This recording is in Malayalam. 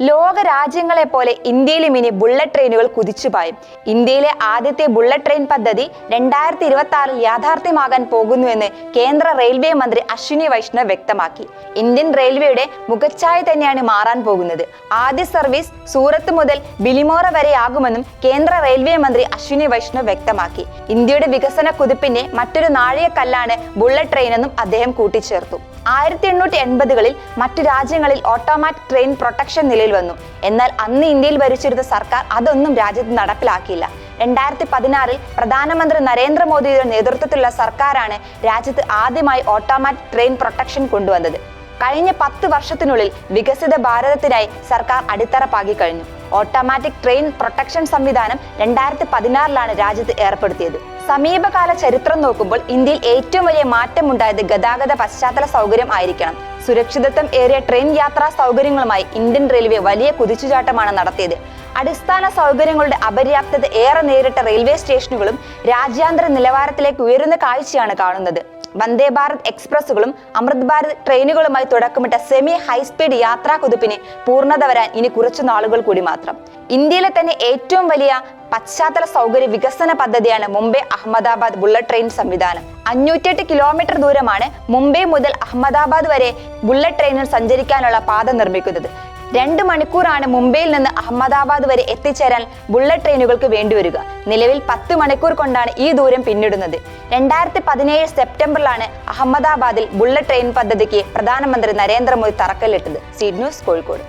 ലോക രാജ്യങ്ങളെ പോലെ ഇന്ത്യയിലും ഇനി ബുള്ളറ്റ് ട്രെയിനുകൾ കുതിച്ചുപായും ഇന്ത്യയിലെ ആദ്യത്തെ ബുള്ളറ്റ് ട്രെയിൻ പദ്ധതി രണ്ടായിരത്തി ഇരുപത്തി ആറിൽ യാഥാർത്ഥ്യമാകാൻ പോകുന്നുവെന്ന് കേന്ദ്ര റെയിൽവേ മന്ത്രി അശ്വിനി വൈഷ്ണവ് വ്യക്തമാക്കി. ഇന്ത്യൻ റെയിൽവേയുടെ മുഖച്ഛായ തന്നെയാണ് മാറാൻ പോകുന്നത്. ആദ്യ സർവീസ് സൂറത്ത് മുതൽ ബിലിമോറ വരെയാകുമെന്നും കേന്ദ്ര റെയിൽവേ മന്ത്രി അശ്വിനി വൈഷ്ണവ് വ്യക്തമാക്കി. ഇന്ത്യയുടെ വികസന കുതിപ്പിന്റെ മറ്റൊരു നാഴികക്കല്ലാണ് ബുള്ളറ്റ് ട്രെയിനെന്നും അദ്ദേഹം കൂട്ടിച്ചേർത്തു. ആയിരത്തി എണ്ണൂറ്റി എൺപതുകളിൽ മറ്റു രാജ്യങ്ങളിൽ ഓട്ടോമാറ്റിക് ട്രെയിൻ പ്രൊട്ടക്ഷൻ നിലയിൽ വന്നു. എന്നാൽ അന്ന് ഇന്ത്യയിൽ ഭരിച്ചിരുന്ന സർക്കാർ അതൊന്നും രാജ്യത്ത് നടപ്പിലാക്കിയില്ല. രണ്ടായിരത്തി പതിനാറിൽ പ്രധാനമന്ത്രി നരേന്ദ്രമോദിയുടെ നേതൃത്വത്തിലുള്ള സർക്കാരാണ് രാജ്യത്ത് ആദ്യമായി ഓട്ടോമാറ്റിക് ട്രെയിൻ പ്രൊട്ടക്ഷൻ കൊണ്ടുവന്നത്. കഴിഞ്ഞ പത്ത് വർഷത്തിനുള്ളിൽ വികസിത ഭാരതത്തിനായി സർക്കാർ അടിത്തറ പാകി കഴിഞ്ഞു. ഓട്ടോമാറ്റിക് ട്രെയിൻ പ്രൊട്ടക്ഷൻ സംവിധാനം രണ്ടായിരത്തി പതിനാറിലാണ് രാജ്യത്ത് ഏർപ്പെടുത്തിയത്. സമീപകാല ചരിത്രം നോക്കുമ്പോൾ ഇന്ത്യയിൽ ഏറ്റവും വലിയ മാറ്റമുണ്ടായത് ഗതാഗത പശ്ചാത്തല സൗകര്യം ആയിരിക്കണം. സുരക്ഷിതത്വം ഏറിയ ട്രെയിൻ യാത്രാ സൗകര്യങ്ങളുമായി ഇന്ത്യൻ റെയിൽവേ വലിയ കുതിച്ചുചാട്ടമാണ് നടത്തിയത്. അടിസ്ഥാന സൗകര്യങ്ങളുടെ അപര്യാപ്തത ഏറെ നേരിട്ട റെയിൽവേ സ്റ്റേഷനുകളും രാജ്യാന്തര നിലവാരത്തിലേക്ക് ഉയരുന്ന കാഴ്ചയാണ് കാണുന്നത്. വന്ദേ ഭാരത് എക്സ്പ്രസ്സുകളും അമൃത് ഭാരത് ട്രെയിനുകളുമായി തുടക്കമിട്ട സെമി ഹൈസ്പീഡ് യാത്രാ കുതിപ്പിന് പൂർണത വരാൻ ഇനി കുറച്ചു നാളുകൾ കൂടി മാത്രം. ഇന്ത്യയിലെ തന്നെ ഏറ്റവും വലിയ പശ്ചാത്തല സൗകര്യ വികസന പദ്ധതിയാണ് മുംബൈ അഹമ്മദാബാദ് ബുള്ളറ്റ് ട്രെയിൻ സംവിധാനം. അഞ്ഞൂറ്റിയെട്ട് കിലോമീറ്റർ ദൂരമാണ് മുംബൈ മുതൽ അഹമ്മദാബാദ് വരെ ബുള്ളറ്റ് ട്രെയിനിൽ സഞ്ചരിക്കാനുള്ള പാത നിർമ്മിക്കുന്നത്. രണ്ട് മണിക്കൂറാണ് മുംബൈയിൽ നിന്ന് അഹമ്മദാബാദ് വരെ എത്തിച്ചേരാൻ ബുള്ളറ്റ് ട്രെയിനുകൾക്ക് വേണ്ടിവരിക. നിലവിൽ പത്ത് മണിക്കൂർ കൊണ്ടാണ് ഈ ദൂരം പിന്നിടുന്നത്. രണ്ടായിരത്തി പതിനേഴ് സെപ്റ്റംബറിലാണ് അഹമ്മദാബാദിൽ ബുള്ളറ്റ് ട്രെയിൻ പദ്ധതിക്ക് പ്രധാനമന്ത്രി നരേന്ദ്രമോദി തറക്കല്ലിട്ടത്. Seed News Kozhikode.